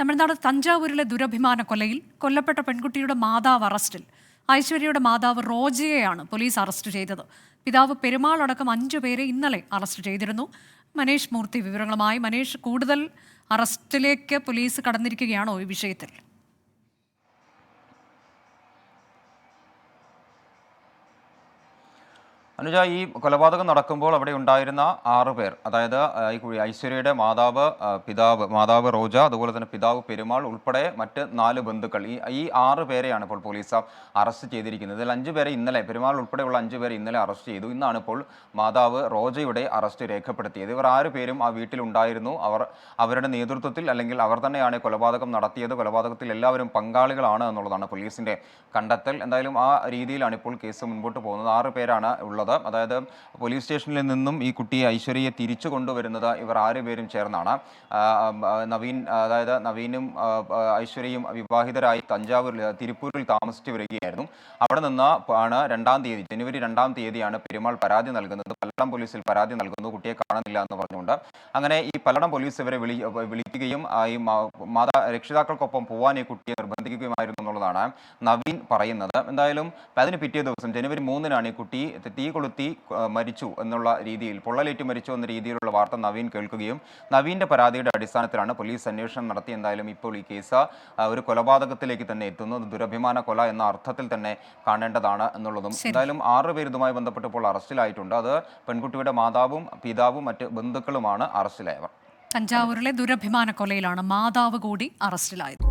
തമിഴ്നാട് തഞ്ചാവൂരിലെ ദുരഭിമാന കൊലയിൽ കൊല്ലപ്പെട്ട പെൺകുട്ടിയുടെ മാതാവ് അറസ്റ്റിൽ. ഐശ്വര്യയുടെ മാതാവ് റോജയെയാണ് പോലീസ് അറസ്റ്റ് ചെയ്തത്. പിതാവ് പെരുമാൾ അടക്കം അഞ്ചു പേരെ ഇന്നലെ അറസ്റ്റ് ചെയ്തിരുന്നു. മനേഷ് മൂർത്തി വിവരങ്ങളുമായി. മനേഷ് കൂടുതൽ അറസ്റ്റിലേക്ക് പോലീസ് കടന്നിരിക്കുകയാണോ ഈ വിഷയത്തിൽ? അനുജ ഈ കൊലപാതകം നടക്കുമ്പോൾ അവിടെ ഉണ്ടായിരുന്ന ആറ് പേർ അതായത് ഈ ഐശ്വര്യയുടെ മാതാവ് പിതാവ് മാതാവ് റോജ അതുപോലെ തന്നെ പിതാവ് പെരുമാൾ ഉൾപ്പെടെ മറ്റ് നാല് ബന്ധുക്കൾ ഈ ഈ ആറ് പേരെയാണ് ഇപ്പോൾ പോലീസ് അറസ്റ്റ് ചെയ്തിരിക്കുന്നത്. ഇതിൽ അഞ്ചു പേരെ ഇന്നലെ പെരുമാൾ ഉൾപ്പെടെയുള്ള അഞ്ചു പേരെ ഇന്നലെ അറസ്റ്റ് ചെയ്തു. ഇന്നാണ് ഇപ്പോൾ മാതാവ് റോജയുടെ അറസ്റ്റ് രേഖപ്പെടുത്തിയത്. ഇവർ ആറ് പേരും ആ വീട്ടിലുണ്ടായിരുന്നു അവർ അവരുടെ നേതൃത്വത്തിൽ അല്ലെങ്കിൽ അവർ തന്നെയാണ് കൊലപാതകം നടത്തിയത്. കൊലപാതകത്തിൽ എല്ലാവരും പങ്കാളികളാണ് എന്നുള്ളതാണ് പോലീസിന്റെ കണ്ടെത്തൽ. എന്തായാലും ആ രീതിയിലാണ് ഇപ്പോൾ കേസ് മുൻപോട്ട് പോകുന്നത്. ആറ് പേരാണ് ഉള്ളത്. അതായത് പോലീസ് സ്റ്റേഷനിൽ നിന്നും ഈ കുട്ടിയെ ഐശ്വര്യയെ തിരിച്ചു കൊണ്ടുവരുന്നത് ഇവർ ആറ് പേരും ചേർന്നാണ്. നവീൻ അതായത് നവീനും ഐശ്വര്യയും വിവാഹിതരായി തഞ്ചാവൂരിൽ തിരുപ്പൂരിൽ താമസിച്ചു വരികയായിരുന്നു. അവിടെ നിന്ന് ആണ് രണ്ടാം തീയതി ജനുവരി രണ്ടാം തീയതിയാണ് പെരുമാൾ പരാതി നൽകുന്നത്. പല്ലടം പോലീസിൽ പരാതി നൽകുന്നു കുട്ടിയെ കാണുന്നില്ല എന്ന് പറഞ്ഞുകൊണ്ട്. അങ്ങനെ ഈ പല്ലടം പോലീസ് ഇവരെ വിളി വിളിക്കുകയും ഈ മാതാ രക്ഷിതാക്കൾക്കൊപ്പം പോവാൻ ഈ കുട്ടിയെ നിർബന്ധിക്കുകയുമായിരുന്നു എന്നുള്ളതാണ് നവീൻ പറയുന്നത്. എന്തായാലും അതിന് പിറ്റേ ദിവസം ജനുവരി മൂന്നിനാണ് ഈ കുട്ടി തീ കൊളുത്തി മരിച്ചു എന്നുള്ള രീതിയിൽ പൊള്ളലേറ്റ് മരിച്ചു എന്ന രീതിയിലുള്ള വാർത്ത നവീൻ കേൾക്കുകയും നവീന്റെ പരാതിയുടെ അടിസ്ഥാനത്തിലാണ് പോലീസ് അന്വേഷണം നടത്തി. എന്തായാലും ഇപ്പോൾ ഈ കേസ് ഒരു കൊലപാതകത്തിലേക്ക് തന്നെ എത്തുന്നു. ദുരഭിമാന കൊല എന്ന അർത്ഥത്തിൽ തന്നെ കാണേണ്ടതാണ് എന്നുള്ളതും. എന്തായാലും ആറ് ഇതുമായി ബന്ധപ്പെട്ട് ഇപ്പോൾ അറസ്റ്റിലായിട്ടുണ്ട്. അത് പെൺകുട്ടിയുടെ മാതാവും പിതാവും മറ്റ് ബന്ധുക്കളുമാണ് അറസ്റ്റിലായവർ. തഞ്ചാവൂരിലെ ദുരഭിമാന കൊലയിലാണ് മാതാവ് കൂടി അറസ്റ്റിലായത്.